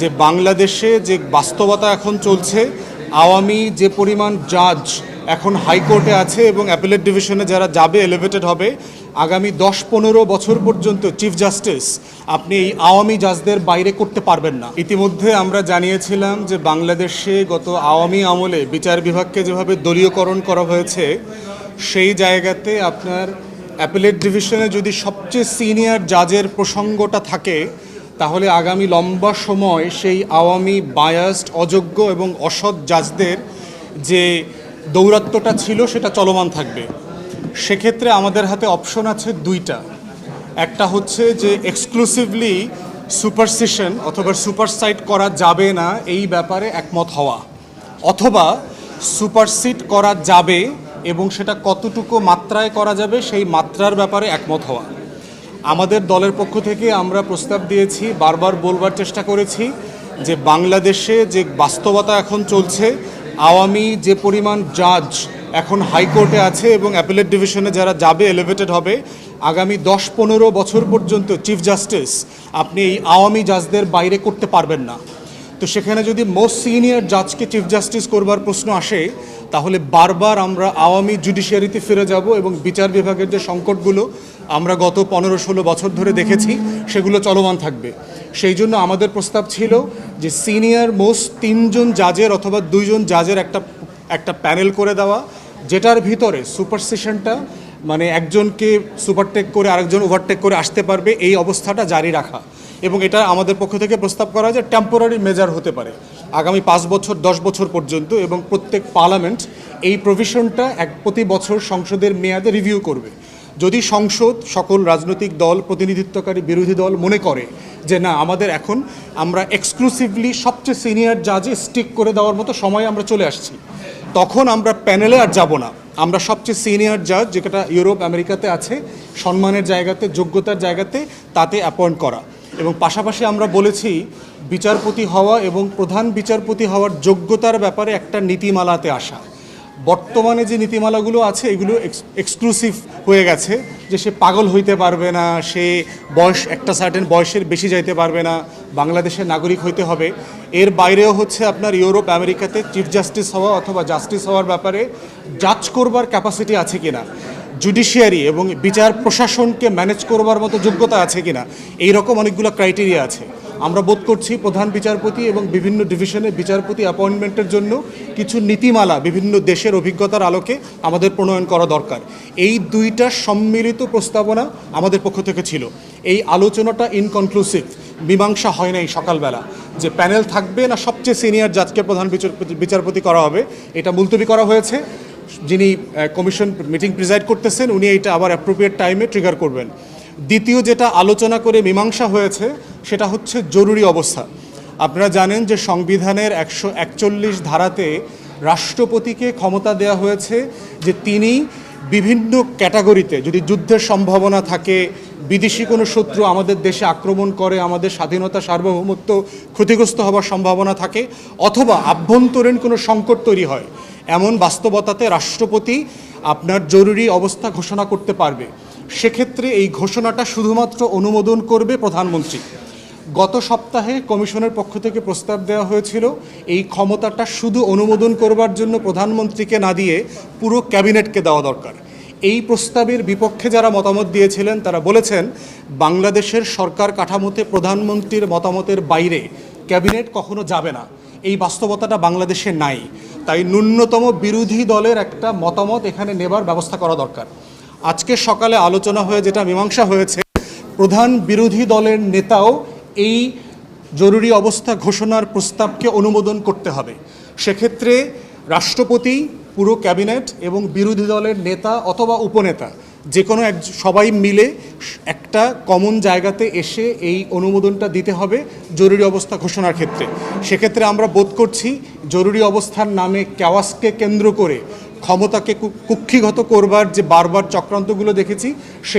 যে বাংলাদেশে যে বাস্তবতা এখন চলছে, আওয়ামী যে পরিমাণ জাজ এখন হাইকোর্টে আছে এবং অ্যাপেলেট ডিভিশনে যারা যাবে এলিভেটেড হবে, আগামী দশ পনেরো বছর পর্যন্ত চিফ জাস্টিস আপনি এই আওয়ামী জাজদের বাইরে করতে পারবেন না। ইতিমধ্যে আমরা জানিয়েছিলাম যে বাংলাদেশে গত আওয়ামী আমলে বিচার বিভাগকে যেভাবে দলীয়করণ করা হয়েছে, সেই জায়গাতে আপনার অ্যাপেলেট ডিভিশনে যদি সবচেয়ে সিনিয়র জাজের প্রসঙ্গটা থাকে তাহলে আগামী লম্বা সময় সেই আওয়ামী বায়াসড, অযোগ্য এবং অসৎ জাজদের যে দৌরাত্ম্যটা ছিল সেটা চলমান থাকবে। সেক্ষেত্রে আমাদের হাতে অপশন আছে দুইটা। একটা হচ্ছে যে এক্সক্লুসিভলি সুপারসিশন অথবা সুপারসাইড করা যাবে না, এই ব্যাপারে একমত হওয়া। অথবা সুপারসিড করা যাবে এবং সেটা কতটুকু মাত্রায় করা যাবে সেই মাত্রার ব্যাপারে একমত হওয়া। আমাদের দলের পক্ষ থেকে আমরা প্রস্তাব দিয়েছি, বারবার বলবার চেষ্টা করেছি যে বাংলাদেশে যে বাস্তবতা এখন চলছে, আওয়ামী যে পরিমাণ জাজ এখন হাইকোর্টে আছে এবং অ্যাপেলেট ডিভিশনে যারা যাবে এলিভেটেড হবে, আগামী দশ পনেরো বছর পর্যন্ত চিফ জাস্টিস আপনি এই আওয়ামী জাজদের বাইরে করতে পারবেন না। তো সেখানে যদি মোস্ট সিনিয়র জাজকে চিফ জাস্টিস করবার প্রশ্ন আসে, তাহলে বারবার আমরা আওয়ামী জুডিশিয়ারিতে ফিরে যাব এবং বিচার বিভাগের যে সংকটগুলো আমরা গত পনেরো ষোলো বছর ধরে দেখেছি, সেগুলো চলমান থাকবে। সেই জন্য আমাদের প্রস্তাব ছিল যে সিনিয়র মোস্ট তিনজন জাজের অথবা দুইজন জাজের একটা একটা প্যানেল করে দেওয়া, যেটার ভিতরে সুপারসেশনটা মানে একজনকে সুপারটেক করে আরেকজন ওভারটেক করে আসতে পারবে, এই অবস্থাটা জারি রাখা। এবং এটা আমাদের পক্ষ থেকে প্রস্তাব করা যে টেম্পোরারি মেজার হতে পারে। আগামী পাঁচ বছর, দশ বছর পর্যন্ত এবং প্রত্যেক পার্লামেন্ট এই প্রভিশনটা এক প্রতি বছর সংসদের মেয়াদে রিভিউ করবে। যদি সংসদ, সকল রাজনৈতিক দল, প্রতিনিধিত্বকারী বিরোধী দল মনে করে যে না, আমাদের এখন আমরা এক্সক্লুসিভলি সবচেয়ে সিনিয়র জাজে স্টিক করে দেওয়ার মতো সময় আমরা চলে আসছি, তখন আমরা প্যানেলে আর যাব না। আমরা সবচেয়ে সিনিয়র জাজ যেটা ইউরোপ, আমেরিকাতে আছে, সম্মানের জায়গাতে, যোগ্যতার জায়গাতে, তাতে অ্যাপয়েন্ট করা। এবং পাশাপাশি আমরা বলেছি বিচারপতি হওয়া এবং প্রধান বিচারপতি হওয়ার যোগ্যতার ব্যাপারে একটা নীতিমালাতে আসা। বর্তমানে যে নীতিমালাগুলো আছে, এগুলো এক্সক্লুসিভ হয়ে গেছে যে সে পাগল হইতে পারবে না, সে বয়স, একটা সার্টেন বয়সের বেশি যাইতে পারবে না, বাংলাদেশের নাগরিক হইতে হবে। এর বাইরেও হচ্ছে আপনার ইউরোপ, আমেরিকাতে চিফ জাস্টিস হওয়া অথবা জাস্টিস হওয়ার ব্যাপারে জাজ করবার ক্যাপাসিটি আছে কিনা। জুডিশিয়ারি এবং বিচার প্রশাসনকে ম্যানেজ করবার মতো যোগ্যতা আছে কিনা এই রকম অনেকগুলো ক্রাইটেরিয়া আছে। আমরা বোধ করছি প্রধান বিচারপতি এবং বিভিন্ন ডিভিশনের বিচারপতি অ্যাপয়েন্টমেন্টের জন্য কিছু নীতিমালা বিভিন্ন দেশের অভিজ্ঞতার আলোকে আমাদের প্রণয়ন করা দরকার। এই দুইটা সম্মিলিত প্রস্তাবনা আমাদের পক্ষ থেকে ছিল। এই আলোচনাটা ইনকনক্লুসিভ মীমাংসা হয় নাই সকালবেলা। যে প্যানেল থাকবে না সবচেয়ে সিনিয়র জাজকে প্রধান বিচারপতি বিচারপতি করা হবে, এটা মুলতবি করা হয়েছে। যিনি কমিশন মিটিং প্রিজাইড করতেছেন, উনি এটা আবার অ্যাপ্রোপ্রিয়েট টাইমে ট্রিগার করবেন। দ্বিতীয় যেটা আলোচনা করে মীমাংসা হয়েছে, সেটা হচ্ছে জরুরি অবস্থা। আপনারা জানেন যে সংবিধানের একশো একচল্লিশ ধারাতে রাষ্ট্রপতিকে ক্ষমতা দেয়া হয়েছে যে তিনি বিভিন্ন ক্যাটাগরিতে যদি যুদ্ধের সম্ভাবনা থাকে, বিদেশি কোনো শত্রু আমাদের দেশে আক্রমণ করে, আমাদের স্বাধীনতা, সার্বভৌমত্ব ক্ষতিগ্রস্ত হওয়ার সম্ভাবনা থাকে, অথবা আভ্যন্তরীণ কোনো সংকট তৈরি হয়, এমন বাস্তবতাতে রাষ্ট্রপতি আপনার জরুরি অবস্থা ঘোষণা করতে পারবে। সেক্ষেত্রে এই ঘোষণাটা শুধুমাত্র অনুমোদন করবে প্রধানমন্ত্রী। গত সপ্তাহে কমিশনের পক্ষ থেকে প্রস্তাব দেওয়া হয়েছিল, এই ক্ষমতাটা শুধু অনুমোদন করবার জন্য প্রধানমন্ত্রীকে না দিয়ে পুরো ক্যাবিনেটকে দেওয়া দরকার। এই প্রস্তাবের বিপক্ষে যারা মতামত দিয়েছিলেন, তারা বলেছেন, বাংলাদেশের সরকার কাঠামোতে প্রধানমন্ত্রীর মতামতের বাইরে ক্যাবিনেট কখনো যাবে না। এই বাস্তবতাটা বাংলাদেশে নাই। তাই ন্যূনতম বিরোধী দলের একটা মতামত এখানে নেবার ব্যবস্থা করা দরকার। আজকে সকালে আলোচনা হয়ে, যেটা মীমাংসা হয়েছে, প্রধান বিরোধী দলের নেতাও এই জরুরি অবস্থা ঘোষণার প্রস্তাবকে অনুমোদন করতে হবে। সেক্ষেত্রে রাষ্ট্রপতি, পুরো ক্যাবিনেট এবং বিরোধী দলের নেতা অথবা উপনেতা যে কোনো এক, সবাই মিলে একটা কমন জায়গাতে এসে এই অনুমোদনটা দিতে হবে জরুরি অবস্থা ঘোষণার ক্ষেত্রে। সেক্ষেত্রে আমরা বোধ করছি জরুরি অবস্থার নামে ক্যাওয়াসকে কেন্দ্র করে ক্ষমতাকে কুক্ষিগত করবার যে বারবার চক্রান্তগুলো দেখেছি, সেই